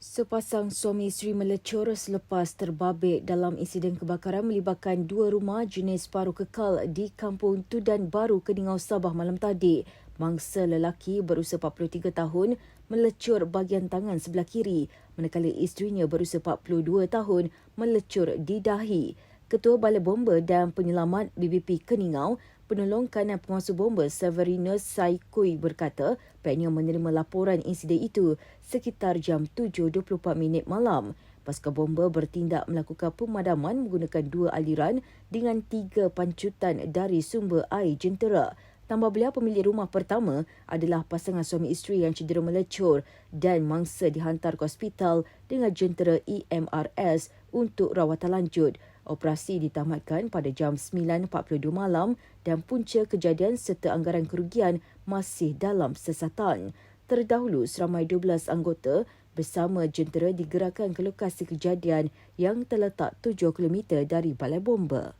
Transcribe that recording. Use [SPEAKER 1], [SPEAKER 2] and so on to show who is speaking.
[SPEAKER 1] Sepasang suami isteri melecur selepas terbabit dalam insiden kebakaran melibatkan dua rumah jenis paruh kekal di Kampung Tudan Baru, Keningau, Sabah malam tadi. Mangsa lelaki berusia 43 tahun melecur bahagian tangan sebelah kiri, manakala isterinya berusia 42 tahun melecur di dahi. Ketua Balai Bomba dan Penyelamat BBP Keningau penolong kanan penguasa bomba Severinus Saikui berkata pihaknya menerima laporan insiden itu sekitar jam 7.24 minit malam. Pasukan bomba bertindak melakukan pemadaman menggunakan dua aliran dengan tiga pancutan dari sumber air jentera. Tambah belia pemilik rumah pertama adalah pasangan suami isteri yang cedera melecur dan mangsa dihantar ke hospital dengan jentera EMRS untuk rawatan lanjut. Operasi ditamatkan pada jam 9.42 malam dan punca kejadian serta anggaran kerugian masih dalam sesatan. Terdahulu, seramai 12 anggota bersama jentera digerakkan ke lokasi kejadian yang terletak 7 km dari balai bomba.